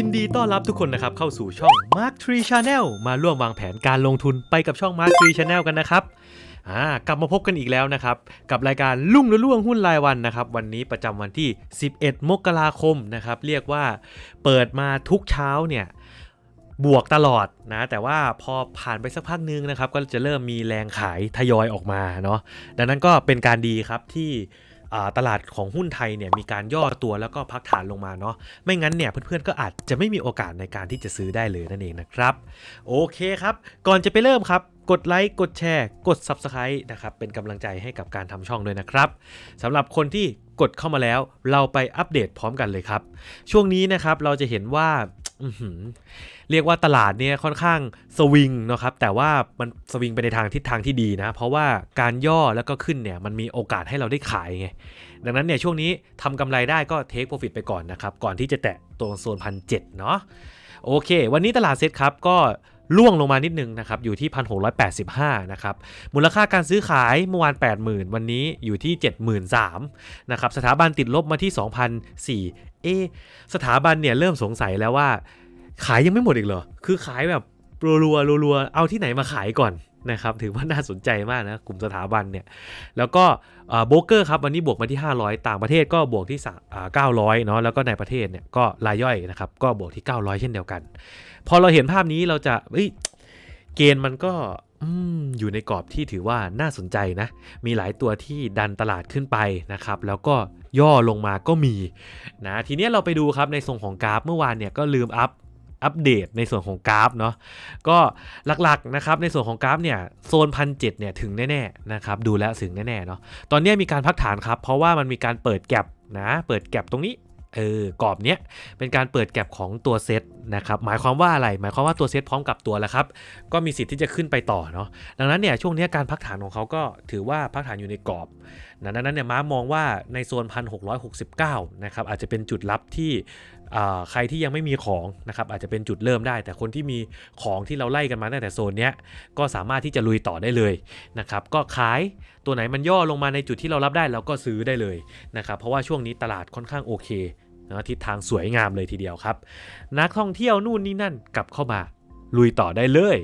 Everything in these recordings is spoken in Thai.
ยินดีต้อนรับทุกคนนะครับเข้าสู่ช่อง Mark Tree Channel มาร่วมวางแผนการลงทุนไปกับช่อง Mark Tree Channel กันนะครับอ่ากลับมาพบกันอีกแล้วนะครับ กับรายการลุ่งระล่วงหุ้นรายวันนะครับ วันนี้ประจำวันที่ 11 มกราคมนะครับ เรียกว่าเปิดมาทุกเช้าเนี่ยบวกตลอดนะแต่ว่าพอผ่านไปสักพักนึงนะครับ ก็จะเริ่มมีแรงขายทยอยออกมาเนาะดังนั้นก็เป็นการดีครับที่ ตลาดของหุ้นไทยเนี่ยมีการย่อตัวแล้วก็พักฐานลงมาเนาะไม่งั้นเนี่ยเพื่อนๆก็อาจจะไม่มีโอกาสในการที่จะซื้อได้เลยนั่นเองนะครับ โอเคครับ ก่อนจะไปเริ่มครับกดไลค์กดแชร์ กด Subscribe นะครับเป็นกำลังใจให้กับการทำช่องด้วยนะครับสำหรับคนที่กดเข้ามาแล้ว เราไปอัปเดตพร้อมกันเลยครับ ช่วงนี้นะครับเราจะเห็นว่า เรียกว่าตลาดเนี่ยค่อนข้างสวิงเนาะครับแต่ว่ามันสวิงไปในทางทิศทางที่ดีนะ เพราะว่าการย่อแล้วก็ขึ้นเนี่ยมันมีโอกาสให้เราได้ขายไง ดังนั้นเนี่ยช่วงนี้ทำกำไรได้ก็เทคโปรฟิตไปก่อนนะครับ ก่อนที่จะแตะตัวโซนพันเเนาะโอเค วันนี้ตลาดเซ็ตครับก็ ล่วงลงมานิดนึงนะครับอยู่ที่ 1,685 นะครับมูลค่าการซื้อขายเมื่อวาน 80,000 วันนี้อยู่ที่ 73,000นะครับสถาบันติดลบมาที่ 2,004เอสถาบันเนี่ยเริ่มสงสัยแล้วว่า ขายยังไม่หมดอีกเหรอ คือขายแบบรัวๆรัวๆเอาที่ไหนมาขายก่อน นะครับถือว่าน่าสนใจมากนะ กลุ่มสถาบันเนี่ย แล้วก็โบรกเกอร์ครับวันนี้บวกมาที่ 500 ต่างประเทศก็บวกที่900เนาะแล้วก็ในประเทศเนี่ยก็รายย่อยนะครับก็บวกที่ 900 เช่นเดียวกัน พอเราเห็นภาพนี้เราจะเอ้ยเกณฑ์มันก็อืมอยู่ในกรอบที่ถือว่าน่าสนใจนะ มีหลายตัวที่ดันตลาดขึ้นไปนะครับ แล้วก็ย่อลงมาก็มีนะ ทีนี้เราไปดูครับในทรงของกราฟเมื่อวานเนี่ยก็ลืมอัพ อัปเดตในส่วนของกราฟเนาะก็หลักๆนะครับในส่วนของกราฟเนี่ยโซนพันเเนี่ยถึงแน่ๆนะครับดูแล้วถึงแน่ๆเนาะตอนนี้มีการพักฐานครับเพราะว่ามันมีการเปิดแก็บนะเปิดแก็บตรงนี้เออกรอบเนี้ยเป็นการเปิดแก็บของตัวเซตนะครับหมายความว่าอะไรหมายความว่าตัวเซตพร้อมกับตัวแล้วครับก็มีสิทธิ์ที่จะขึ้นไปต่อเนาะดังนั้นเนี่ยช่วงนี้การพักฐานของเขาก็ถือว่าพักฐานอยู่ในกรอบดังนั้นเนี่ยม้ามองว่าในโซน 1669 นะครับอาจจะเป็นจุดรับที่ ใครที่ยังไม่มีของนะครับอาจจะเป็นจุดเริ่มได้ แต่คนที่มีของที่เราไล่กันมาตั้งแต่โซนเนี้ยก็สามารถที่จะลุยต่อได้เลยนะครับก็ขายตัวไหนมันย่อลงมาในจุดที่เรารับได้เราก็ซื้อได้เลยนะครับเพราะว่าช่วงนี้ตลาดค่อนข้างโอเคนะทิศทางสวยงามเลยทีเดียวครับ นักท่องเที่ยวนู่นนี่นั่นกลับเข้ามาลุยต่อได้เลย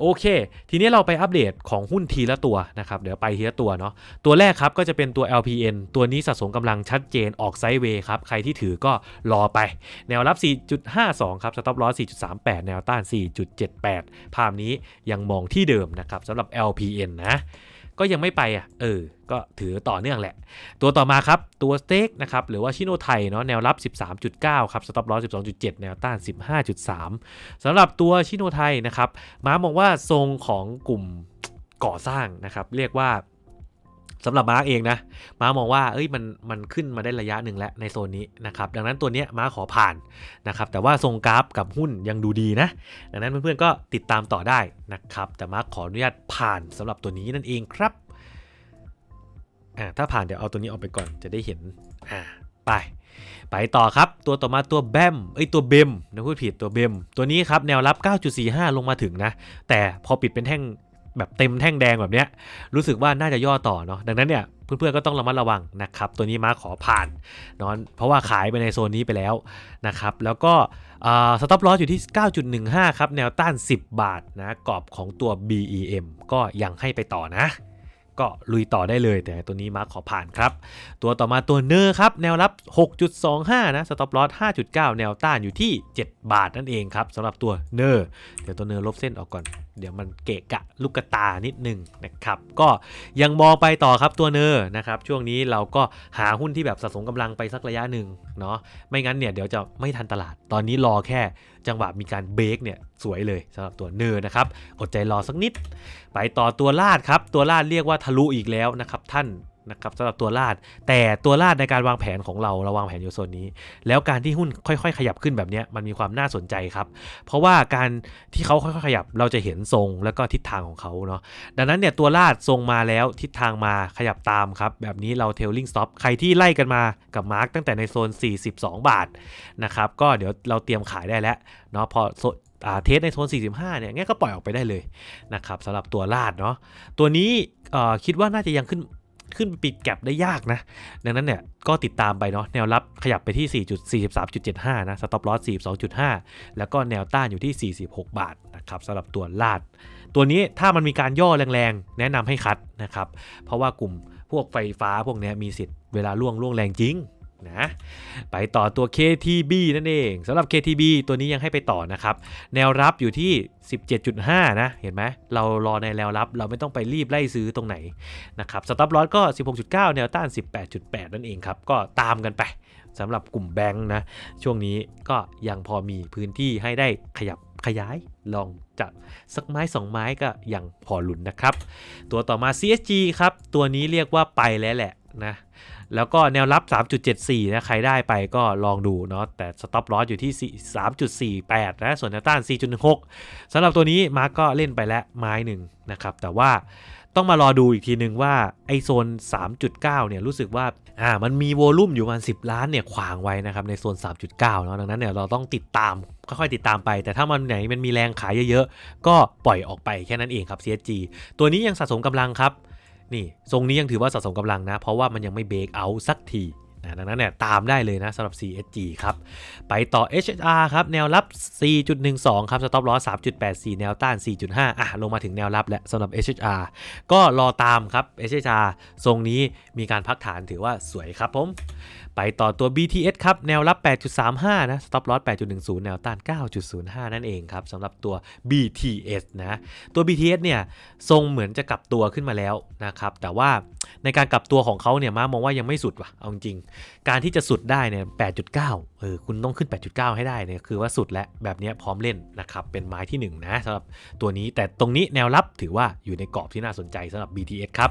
โอเค ทีนี้เราไปอัปเดตของหุ้นทีละตัวนะครับ เดี๋ยวไปทีละตัวเนาะ ตัวแรกครับก็จะเป็นตัว LPN ตัวนี้สะสมกำลังชัดเจนออกไซด์เวย์ครับ ใครที่ถือก็รอไป แนวรับ 4.52 ครับ สต็อปลอส4.38 แนวต้าน 4.78 ภาพนี้ยังมองที่เดิมนะครับสำหรับ LPN นะ ก็ยังไม่ไปอะ เออ ก็ถือต่อเนื่องแหละ ตัวต่อมาครับ ตัวสเต็กนะครับ หรือว่าชิโนไทยเนาะ แนวรับ 13.9 ครับ สต็อปลอส12.7 แนวต้าน 15.3สำหรับตัวชิโนไทยนะครับ ม้ามองว่าทรงของกลุ่มก่อสร้างนะครับ เรียกว่า สำหรับมาร์กเองนะม้ามองว่าเอ้ยมันมันขึ้นมาได้ระยะหนึ่งแล้วในโซนนี้นะครับดังนั้นตัวเนี้ยม้าขอผ่านนะครับแต่ว่าทรงกราฟกับหุ้นยังดูดีนะดังนั้นเพื่อนๆก็ติดตามต่อได้นะครับแต่มาร์กขออนุญาตผ่านสำหรับตัวนี้นั่นเองครับอ่าถ้าผ่านเดี๋ยวเอาตัวนี้ออกไปก่อนจะได้เห็นอ่าไป ไปต่อครับ ตัวต่อมาตัวแบมเอ้ยตัวเบมนะพูดผิดตัวเบมตัวนี้ครับแนวรับ 9.45 ลงมาถึงนะ แต่พอปิดเป็นแท่ง แบบเต็มแท่งแดงแบบเนี้ยรู้สึกว่าน่าจะย่อต่อเนาะดังนั้นเนี่ยเพื่อนๆก็ต้องระมัดระวังนะครับ ตัวนี้มาขอผ่านเนาะเพราะว่าขายไปในโซนนี้ไปแล้วนะครับ แล้วก็สต็อปลอสอยู่ที่ 9.15 ครับ แนวต้าน 10 บาทนะกรอบของตัว BEM ก็ยังให้ไปต่อนะ ก็ลุยต่อได้เลย แต่ตัวนี้มาร์ขอผ่านครับ ตัวต่อมาตัวเนอร์ครับ แนวรับ 6.25 นะสต็อปลอส5.9 แนวต้านอยู่ที่ 7 บาทนั่นเองครับสำหรับตัวเนอร์เดี๋ยวตัวเนอร์ลบเส้นออกก่อน เดี๋ยวมันเกะกะลูกกระตานิดนึงนะครับ ก็ยังมองไปต่อครับตัวเนอร์นะครับ ช่วงนี้เราก็หาหุ้นที่แบบสะสมกำลังไปสักระยะหนึ่งเนาะไม่งั้นเนี่ยเดี๋ยวจะไม่ทันตลาด ตอนนี้รอแค่จังหวะมีการเบรกเนี่ยสวยเลยสำหรับตัวเนอร์นะครับ อดใจรอสักนิด ไปต่อตัวลาดครับ ตัวลาดเรียกว่าทะลุอีกแล้วนะครับท่าน นะครับสำหรับตัวลาด แต่ตัวลาดในการวางแผนของเราเราวางแผนอยู่โซนนี้ แล้วการที่หุ้นค่อยๆ ขยับขึ้นแบบนี้มันมีความน่าสนใจครับ เพราะว่าการที่เขาค่อยๆขยับเราจะเห็นทรงแล้วก็ทิศทางของเขาเนาะดังนั้นเนี่ยตัวลาดทรงมาแล้วทิศทางมาขยับตามครับ แบบนี้เราเทลลิงสต็อปใครที่ไล่กันมากับมาร์กตั้งแต่ในโซน 42 บาทนะครับก็เดี๋ยวเราเตรียมขายได้แล้วเนาะพอเทสในโซน 45 เนี่ยงั้นก็ปล่อยออกไปได้เลยนะครับสำหรับตัวลาดเนาะตัวนี้คิดว่าน่าจะยังขึ้น ขึ้นไปปิดแก็บได้ยากนะ ดังนั้นเนี่ยก็ติดตามไปเนาะแนวรับขยับไปที่ 4.43.75 นะสต็อปลอส42.5 แล้วก็แนวต้านอยู่ที่ 46 บาทนะครับสำหรับตัวลาด ตัวนี้ถ้ามันมีการย่อแรงๆ แนะนำให้คัดนะครับ เพราะว่ากลุ่มพวกไฟฟ้าพวกเนี้ยมีสิทธิ์เวลาล่วงล่วงแรงจริง นะไปต่อตัว KTB นั่นเองสำหรับ KTB ตัวนี้ยังให้ไปต่อนะครับ แนวรับอยู่ที่ 17.5 นะ เห็นไหมเรารอในแนวรับเราไม่ต้องไปรีบไล่ซื้อตรงไหนนะครับสต็อปลอสก็ 16.9 แนวต้าน 18.8 นั่นเองครับ ก็ตามกันไปสำหรับกลุ่มแบงค์นะ ช่วงนี้ก็ยังพอมีพื้นที่ให้ได้ขยับขยายลองจับสักไม้สองไม้ก็ยังพอหลุนนะครับ ตัวต่อมา CSG ครับ ตัวนี้เรียกว่าไปแล้วแหละนะ แล้วก็แนวรับ 3.74 นะ ใครได้ไปก็ลองดูเนาะ แต่สต็อปลอสอยู่ที่ 3.48 นะ ส่วนแนวต้าน 4.16สำหรับตัวนี้มาร์กก็เล่นไปแล้วไม้หนึ่งนะครับ แต่ว่าต้องมารอดูอีกทีนึงว่าไอโซน 3.9 เนี่ยรู้สึกว่าอ่ามันมีโวลุ่มอยู่ประมาณ 10 ล้านเนี่ยขวางไว้นะครับในโซน 3.9 เนาะดังนั้นเนี่ยเราต้องติดตามค่อยๆติดตามไป แต่ถ้ามันไหนมันมีแรงขายเยอะๆ ก็ปล่อยออกไปแค่นั้นเองครับ CSG ตัวนี้ยังสะสมกำลังครับ นี่ทรงนี้ยังถือว่าสะสมกำลังนะ เพราะว่ามันยังไม่เบรกเอาสักทีนะดังนั้นเนี่ยตามได้เลยนะสำหรับ CSG ครับ ไปต่อ HHR ครับ แนวรับ 4.12 ครับสต็อปลอ3.84 แนวต้าน 4.5 อะ ลงมาถึงแนวรับแล้วสำหรับ HHR ก็รอตามครับ HHR ทรงนี้มีการพักฐานถือว่าสวยครับผม ไปต่อตัว BTS ครับ แนวรับ 8.35 นะ stop loss 8.10 แนวต้าน 9.05 นั่นเองครับสำหรับตัว BTS นะ ตัว BTS เนี่ย ทรงเหมือนจะกลับตัวขึ้นมาแล้วนะครับ แต่ว่าในการกลับตัวของเขาเนี่ย มามองว่ายังไม่สุดว่ะ เอาจริง การที่จะสุดได้เนี่ย 8.9 เออ คุณต้องขึ้น 8.9 ให้ได้เนี่ย คือว่าสุดแล้ว แบบนี้พร้อมเล่นนะครับ เป็นไม้ที่1นะสำหรับตัวนี้ แต่ตรงนี้แนวรับถือว่าอยู่ในกรอบที่น่าสนใจสำหรับ BTS ครับ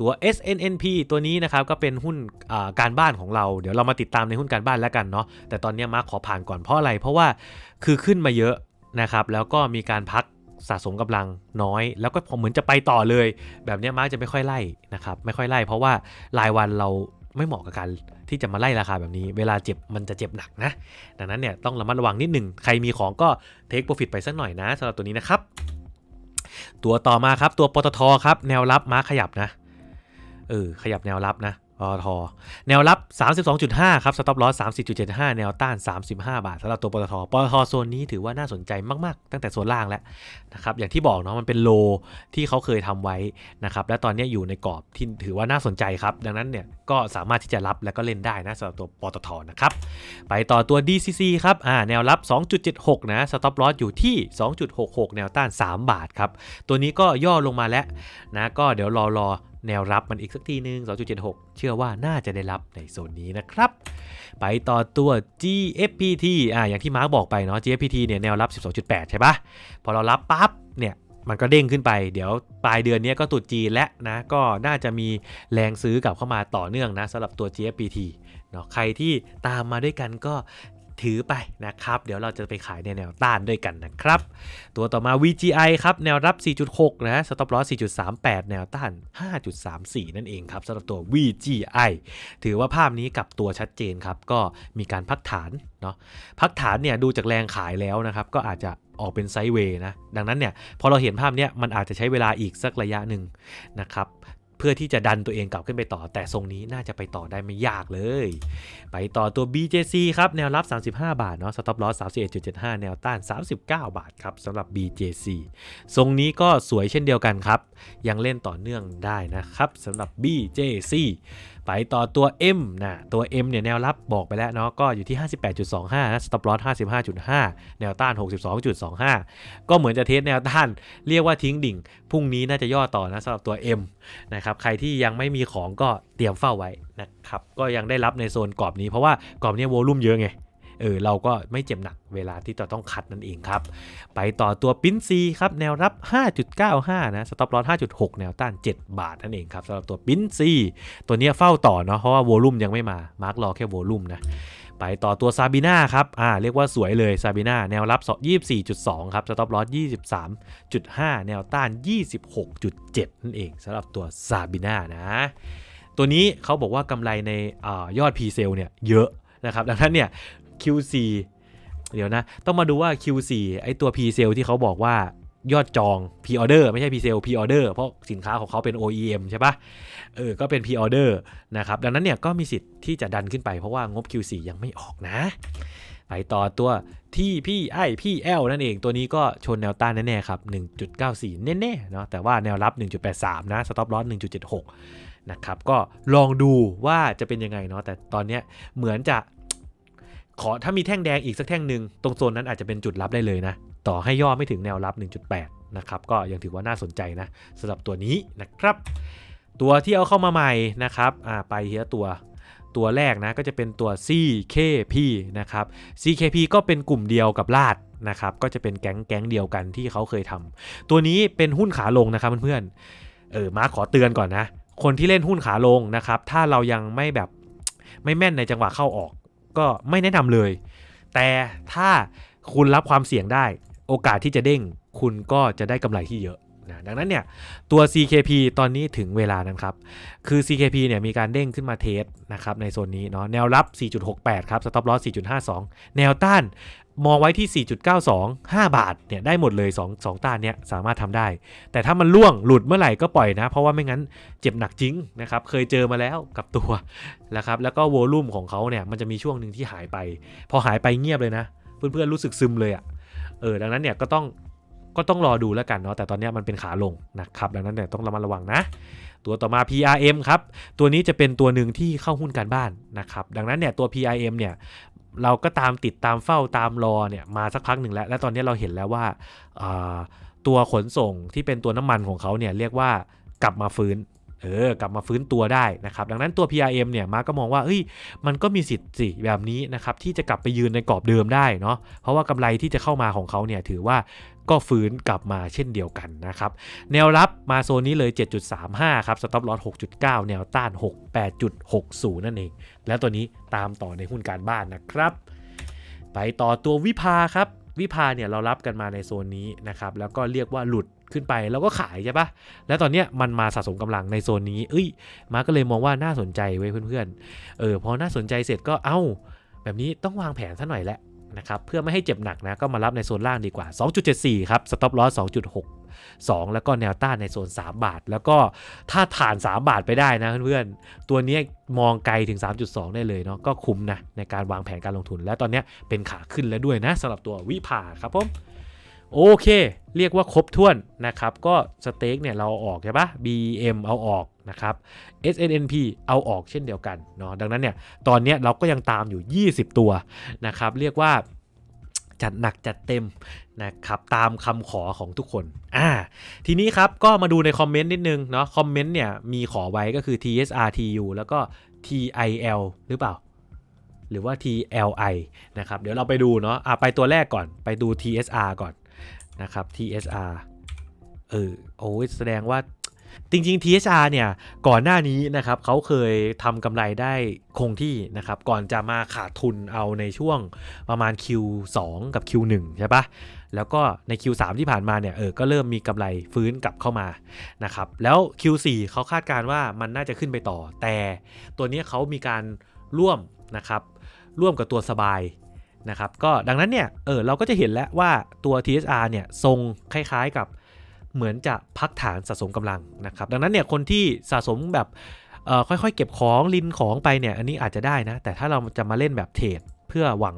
ตัว SNNP ตัวนี้นะครับก็เป็นหุ้นการบ้านของเรา เดี๋ยวเรามาติดตามในหุ้นการบ้านแล้วกันเนาะแต่ตอนนี้มาร์คขอผ่านก่อนเพราะอะไร เพราะว่าคือขึ้นมาเยอะนะครับแล้วก็มีการพักสะสมกำลังน้อย แล้วก็ผมเหมือนจะไปต่อเลย แบบนี้มาร์คจะไม่ค่อยไล่นะครับไม่ค่อยไล่เพราะว่ารายวันเราไม่เหมาะกับการที่จะมาไล่ราคาแบบนี้ เวลาเจ็บมันจะเจ็บหนักนะ ดังนั้นเนี่ยต้องระมัดระวังนิดหนึ่งใครมีของก็เทคโปรฟิตไปสักหน่อยนะสำหรับตัวนี้นะครับ ตัวต่อมาครับตัวปตทครับแนวรับมาร์คขยับนะ เออขยับแนวรับนะปตทแนวรับ 32.5 ครับ สต็อปลอส30.75 แนวต้าน 35 บาทสำหรับตัวปตทปตทโซนนี้ถือว่าน่าสนใจมาก ๆ ตั้งแต่โซนล่างแล้วนะครับ อย่างที่บอกเนาะ มันเป็นโลที่เขาเคยทำไว้นะครับ และตอนนี้อยู่ในกรอบที่ถือว่าน่าสนใจครับ ดังนั้นเนี่ย ก็สามารถที่จะรับและก็เล่นได้นะสำหรับตัวปตทนะครับ ไปต่อตัว DCC ครับ อ่า แนวรับ 2.76 นะ สต็อปลอสอยู่ที่ 2.66 แนวต้าน 3 บาทครับ ตัวนี้ก็ย่อลงมาแล้วนะ ก็เดี๋ยวรอรอ แนวรับมันอีกสักทีนึง 2.76 เชื่อว่าน่าจะได้รับในโซนนี้นะครับ ไปต่อตัว GFPT อ่าอย่างที่มาร์กบอกไปเนาะ GFPT เนี่ยแนวรับ 12.8 ใช่ปะพอเรารับปั๊บเนี่ยมันก็เด้งขึ้นไป เดี๋ยวปลายเดือนนี้ก็ตุดจีนและนะ ก็น่าจะมีแรงซื้อกลับเข้ามาต่อเนื่องนะสำหรับตัว GFPT เนาะใครที่ตามมาด้วยกันก็ ถือไปนะครับ เดี๋ยวเราจะไปขายในแนวต้านด้วยกันนะครับ ตัวต่อมา VGI ครับ แนวรับ 4.6 นะสต็อปลอส4.38 แนวต้าน 5.34 นั่นเองครับสำหรับตัว VGI ถือว่าภาพนี้กับตัวชัดเจนครับ ก็มีการพักฐานเนาะพักฐานเนี่ยดูจากแรงขายแล้วนะครับ ก็อาจจะออกเป็นไซด์เวย์นะ ดังนั้นเนี่ย พอเราเห็นภาพเนี้ยมันอาจจะใช้เวลาอีกสักระยะหนึ่งนะครับ เพื่อที่จะดันตัวเองกลับขึ้นไปต่อ แต่ทรงนี้น่าจะไปต่อได้ไม่ยากเลย ไปต่อตัว BJC ครับ แนวรับ 35 บาทเนาะสต็อปลอส31.75 แนวต้าน 39 บาทครับสำหรับ BJC ทรงนี้ก็สวยเช่นเดียวกันครับ ยังเล่นต่อเนื่องได้นะครับสำหรับ BJC ไปต่อตัว M นะตัว M เนี่ยแนวรับบอกไปแล้วเนาะก็อยู่ที่ 58.25นะ stop loss 55.5 แนวต้าน 62.25 ก็เหมือนจะเทสแนวต้าน เรียกว่าทิ้งดิ่งพรุ่งนี้น่าจะย่อต่อนะสำหรับตัว M นะครับใครที่ยังไม่มีของก็เตรียมเฝ้าไว้นะครับก็ยังได้รับในโซนกรอบนี้เพราะว่ากรอบนี้โวลุ่มเยอะไง เออเราก็ไม่เจ็บหนักเวลาที่จะต้องคัดนั่นเองครับ ไปต่อตัวปิ้นซีครับแนวรับ 5.95 นะสต็อปลอส5.6 แนวต้าน 7 บาทนั่นเองครับสำหรับตัวปิ้นซีตัวนี้เฝ้าต่อเนาะเพราะว่าโวลุ่มยังไม่มามาร์กรอแค่โวลุ่มนะไปต่อตัวซาบิน่าครับ อ่า เรียกว่าสวยเลยซาบิน่าแนวรับ 24.2 ครับ สต็อปลอส23.5 แนวต้าน 26.7 นั่นเองสำหรับตัวซาบิน่านะ ตัวนี้เขาบอกว่ากำไรในอยอด p ีเซลเนี่ยเยอะนะครับ ดังนั้นเนี่ย Q4 เดี๋ยวนะ ต้องมาดูว่า Q4 ไอตัว P เซลที่เขาบอกว่ายอดจอง Porder ไม่ใช่ pre sale pre order เพราะสินค้าของเขาเป็น OEM ใช่ปะเออ ก็เป็น Porder นะครับ ดังนั้นเนี่ยก็มีสิทธิ์ที่จะดันขึ้นไปเพราะว่างบ Q4 ยังไม่ออกนะ ไปต่อตัวที่พี่ไอพี่แอลนั่นเองตัวนี้ก็ชนแนวต้านแน่ๆครับ 1.94 แน่ๆเนาะแต่ว่าแนวรับ 1.83 นะ stop loss 1.76นะครับก็ลองดูว่าจะเป็นยังไงเนาะแต่ตอนเนี้ยเหมือนจะ ขอถ้ามีแท่งแดงอีกสักแท่งหนึ่งตรงโซนนั้นอาจจะเป็นจุดรับได้เลยนะ ต่อให้ย่อไม่ถึงแนวรับ 1.8 นะครับ ก็ยังถือว่าน่าสนใจนะสำหรับตัวนี้นะครับ ตัวที่เอาเข้ามาใหม่นะครับไปทีละตัวตัวแรกนะก็จะเป็นตัว CKP นะครับ CKP ก็เป็นกลุ่มเดียวกับลาดนะครับก็จะเป็นแก๊งแก๊งเดียวกันที่เขาเคยทำตัวนี้เป็นหุ้นขาลงนะครับเพื่อนๆเออมาขอเตือนก่อนนะ คนที่เล่นหุ้นขาลงนะครับถ้าเรายังไม่แบบไม่แม่นในจังหวะเข้าออก ก็ไม่แนะนำเลย แต่ถ้าคุณรับความเสี่ยงได้ โอกาสที่จะเด้ง คุณก็จะได้กำไรที่เยอะนะดังนั้นเนี่ยตัว CKP ตอนนี้ถึงเวลานั้นครับ คือ CKP เนี่ยมีการเด้งขึ้นมาเทสนะครับในโซนนี้เนาะแนวรับ 4.68 ครับ stop loss 4.52 แนวต้าน มองไว้ที่ 4.92 5 บาทเนี่ยได้หมดเลย2 2ต้านเนี่ยสามารถทำได้ แต่ถ้ามันล่วงหลุดเมื่อไหร่ก็ปล่อยนะ เพราะว่าไม่งั้นเจ็บหนักจริงนะครับเคยเจอมาแล้วกับตัวนะครับแล้วก็โวลูมของเขาเนี่ยมันจะมีช่วงหนึ่งที่หายไป พอหายไปเงียบเลยนะ เพื่อนๆรู้สึกซึมเลยอะ่ะเออดังนั้นเนี่ยก็ต้องก็ต้องรอดูแล้วกันเนาะแต่ตอนนี้มันเป็นขาลงนะครับดังนั้นเนี่ยต้องระมัดระวังนะ ตัวต่อมา PRM ครับ ตัวนี้จะเป็นตัวหนึ่งที่เข้าหุ้นการบ้านนะครับดังนั้นเนี่ยตัว PRM เนี่ย เราก็ตามติดตามเฝ้าตามรอเนี่ยมาสักพักหนึ่งแล้ว และตอนนี้เราเห็นแล้วว่าาตัวขนส่งที่เป็นตัวน้ำมันของเขาเนี่ยเรียกว่ากลับมาฟื้น เออกลับมาฟื้นตัวได้นะครับดังนั้นตัว PRM เนี่ยมาร์กก็มองว่าเฮ้ยมันก็มีสิทธิ์สิแบบนี้นะครับที่จะกลับไปยืนในกรอบเดิมได้เนาะเพราะว่ากำไรที่จะเข้ามาของเขาเนี่ยถือว่าก็ฟื้นกลับมาเช่นเดียวกันนะครับแนวรับมาโซนนี้เลย 7.35 ครับ stop loss 6.9 แนวต้าน 68.60 นั่นเอง แล้วตัวนี้ตามต่อในหุ้นการบ้านนะครับ ไปต่อตัววิภาครับวิภาเนี่ยเรารับกันมาในโซนนี้นะครับแล้วก็เรียกว่าหลุด ขึ้นไปแล้วก็ขายใช่ปะแล้วตอนเนี้ยมันมาสะสมกำลังในโซนนี้ เอ้ย มาก็เลยมองว่าน่าสนใจไว้ยเพื่อนๆ เออพอน่าสนใจเสร็จก็เอ้า แบบนี้ต้องวางแผนซะหน่อยแหละนะครับเพื่อไม่ให้เจ็บหนักนะก็มารับในโซนล่างดีกว่า 2.74 ครับ stop loss 2.6 2 แล้วก็แนวต้านในโซน 3 บาท แล้วก็ถ้าผ่าน 3 บาทไปได้นะเพื่อนๆ ตัวนี้มองไกลถึง 3.2 ได้เลยเนาะก็คุ้มนะในการวางแผนการลงทุน และตอนนี้เป็นขาขึ้นแล้วด้วยนะสำหรับตัววิภาครับผม โอเค เรียกว่าครบถ้วนนะครับ ก็สเต็กเนี่ยเราเอาออกใช่ปะ BM เอาออกนะครับ SNNP เอาออกเช่นเดียวกันเนาะดังนั้นเนี่ยตอนเนี้ยเราก็ยังตามอยู่ 20 ตัวนะครับ เรียกว่าจัดหนักจัดเต็มนะครับตามคำขอของทุกคนอ่าทีนี้ครับก็มาดูในคอมเมนต์นิดนึงเนาะคอมเมนต์เนี่ยมีขอไว้ก็คือ TSRTU แล้วก็ TIL หรือเปล่า หรือว่า TLI นะครับเดี๋ยวเราไปดูเนาะอะไปตัวแรกก่อนไปดู TSR ก่อน นะครับ TSR เออโอ้ยแสดงว่าจริงๆ TSR เนี่ยก่อนหน้านี้นะครับเขาเคยทำกำไรได้คงที่นะครับ ก่อนจะมาขาดทุนเอาในช่วงประมาณ Q2 กับ Q1 ใช่ปะแล้วก็ใน Q3 ที่ผ่านมาเนี่ยเออก็เริ่มมีกำไรฟื้นกลับเข้ามานะครับแล้ว Q4 เขาคาดการณ์ว่ามันน่าจะขึ้นไปต่อ แต่ตัวนี้เขามีการร่วมนะครับร่วมกับตัวสบาย นะครับก็ดังนั้นเนี่ยเออเราก็จะเห็นแล้วว่าตัว TSR เนี่ยทรงคล้ายๆกับเหมือนจะพักฐานสะสมกำลังนะครับดังนั้นเนี่ยคนที่สะสมแบบค่อยๆ เก็บของลินของไปเนี่ยอันนี้อาจจะได้นะ แต่ถ้าเราจะมาเล่นแบบเทรดเพื่อหวัง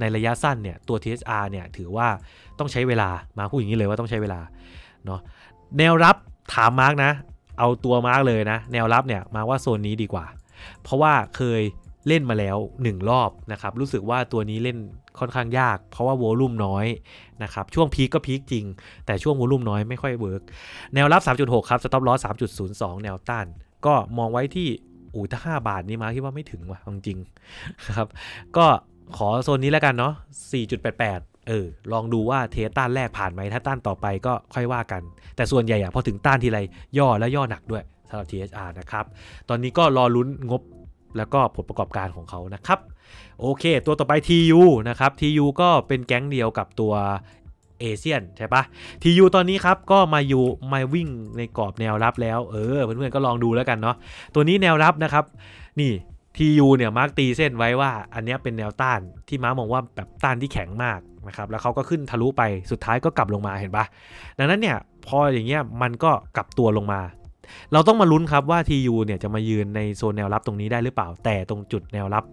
ในระยะสั้นเนี่ยตัว TSR เนี่ยถือว่าต้องใช้เวลามาพูดอย่างนี้เลยว่าต้องใช้เวลาเนาะแนวรับถามมาร์กนะ เอาตัวมาร์กเลยนะ แนวรับเนี่ยมาว่าโซนนี้ดีกว่า เพราะว่าเคย เล่นมาแล้ว 1 รอบนะครับรู้สึกว่าตัวนี้เล่นค่อนข้างยาก เพราะว่าโวลุ่มน้อยนะครับช่วงพีคก็พีคจริง แต่ช่วงโวลุ่มน้อยไม่ค่อยเวิร์กแนวรับ 3.6 ครับสต็อปลอส3.02 แนวต้าน ก็มองไว้ที่อูถ้า 5 บาทนี้มาคิดว่าไม่ถึงว่ะจริงครับ ก็ขอโซนนี้แล้วกันเนาะ4.88เออลองดูว่าเทสต้านแรกผ่านไหมถ้าต้านต่อไปก็ค่อยว่ากัน แต่ส่วนใหญ่อะพอถึงต้านทีไรย่อและย่อหนักด้วยสำหรับ THR นะครับ ตอนนี้ก็รอลุ้นงบ แล้วก็ผลประกอบการของเขานะครับโอเค ตัวต่อไป TU นะครับ TU ก็เป็นแก๊งเดียวกับตัวเอเชียนใช่ปะ TU ตอนนี้ครับก็มาอยู่มาวิ่งในกรอบแนวรับแล้ว เออ เพื่อนๆก็ลองดูแล้วกันเนาะตัวนี้แนวรับนะครับ นี่ TU เนี่ยมาร์กตีเส้นไว้ว่า อันนี้เป็นแนวต้านที่ม้ามองว่าแบบต้านที่แข็งมากนะครับแล้วเขาก็ขึ้นทะลุไปสุดท้ายก็กลับลงมาเห็นปะดังนั้นเนี่ยพออย่างเงี้ยมันก็กลับตัวลงมา เราต้องมาลุ้นครับว่า TU เนี่ยจะมายืนในโซนแนวรับตรงนี้ได้หรือเปล่า แต่ตรงจุดแนวรับ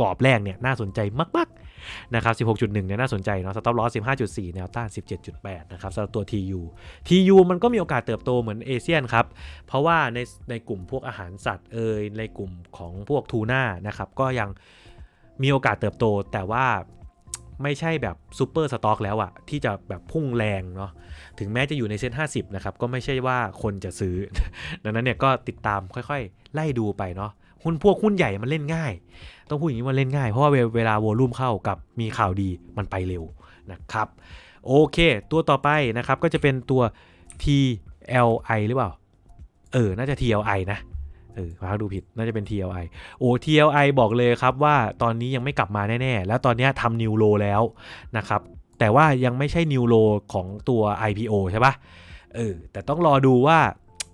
กรอบแรกเนี่ยน่าสนใจมากๆนะครับ 16.1 เนี่ยน่าสนใจเนาะสต็อปลอส15.4 แนวต้าน 17.8 นะครับสำหรับตัว TU TU มันก็มีโอกาสเติบโตเหมือนเอเชียนครับ เพราะว่าในในกลุ่มพวกอาหารสัตว์เอยในกลุ่มของพวกทูน่านะครับ ก็ยังมีโอกาสเติบโตแต่ว่า ไม่ใช่แบบซูเปอร์สต็อกแล้วอะที่จะแบบพุ่งแรงเนาะถึงแม้จะอยู่ในเซ็ต50 นะครับ ก็ไม่ใช่ว่าคนจะซื้อ ดังนั้นเนี่ยก็ติดตามค่อยๆ ไล่ดูไปเนาะหุ้นพวกหุ้นใหญ่มันเล่นง่าย ต้องพูดอย่างนี้มันเล่นง่าย เพราะว่าเวลาโวลุ่มเข้ากับมีข่าวดีมันไปเร็วนะครับ โอเค ตัวต่อไปนะครับก็จะเป็นตัว TLI หรือเปล่า เออ น่าจะ TLI นะ เออมาดูผิดน่าจะเป็น TLI โอ้ TLI บอกเลยครับว่าตอนนี้ยังไม่กลับมาแน่ๆ แล้วตอนนี้ทำนิวโลแล้วนะครับ แต่ว่ายังไม่ใช่นิวโลของตัว IPO ใช่ปะเออแต่ต้องรอดูว่า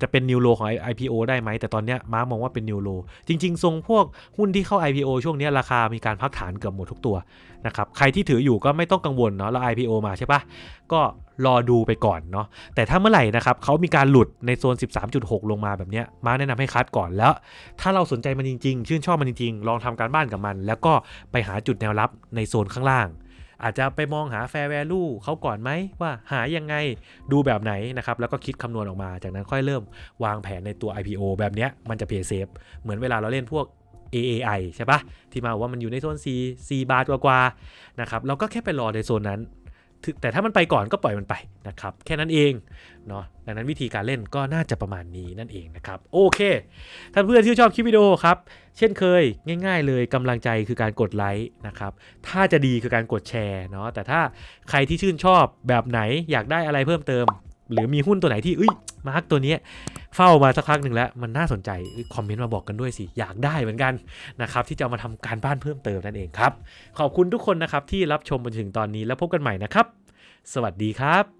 จะเป็นนิวโลของ IPO ได้ไหม แต่ตอนเนี้ยมาร์มองว่าเป็นนิวโลจริง ๆ ทรงพวกหุ้นที่เข้า IPO ช่วงนี้ราคามีการพักฐานเกือบหมดทุกตัวนะครับใครที่ถืออยู่ก็ไม่ต้องกังวลเนาะแล้ว IPO มาใช่ปะก็รอดูไปก่อนเนาะแต่ถ้าเมื่อไหร่นะครับเขามีการหลุดในโซน 13.6 ลงมาแบบเนี้ยมาแนะนำให้คัดก่อนแล้ว ถ้าเราสนใจมันจริง ๆ ชื่นชอบมันจริง ๆ ลองทำการบ้านกับมัน แล้วก็ไปหาจุดแนวรับในโซนข้างล่าง อาจจะไปมองหาแฟร์แวลูเขาก่อนไหมว่าหายังไงดูแบบไหนนะครับ แล้วก็คิดคำนวณออกมา จากนั้นค่อยเริ่มวางแผนในตัว IPO แบบเนี้ยมันจะเพย์เซฟเหมือนเวลาเราเล่นพวก AAI ใช่ปะที่มาว่ามันอยู่ในโซน C C บาทกว่าๆนะครับเราก็แค่ไปรอในโซนนั้น แต่ถ้ามันไปก่อนก็ปล่อยมันไปนะครับ แค่นั้นเองเนาะดังนั้นวิธีการเล่นก็น่าจะประมาณนี้นั่นเองนะครับ โอเคถ้าเพื่อนที่ชอบคลิปวิดีโอครับ เช่นเคยง่าย ๆ เลยกำลังใจคือการกดไลค์นะครับ ถ้าจะดีคือการกดแชร์เนาะแต่ถ้าใครที่ชื่นชอบแบบไหนอยากได้อะไรเพิ่มเติม หรือมีหุ้นตัวไหนที่เอ้ยมาร์กตัวนี้เฝ้ามาสักพักหนึ่งแล้ว มันน่าสนใจคอมเมนต์มาบอกกันด้วยสิ อยากได้เหมือนกันนะครับที่จะมาทำการบ้านเพิ่มเติมนั่นเองครับ ขอบคุณทุกคนนะครับที่รับชมมาถึงตอนนี้แล้วพบกันใหม่นะครับ สวัสดีครับ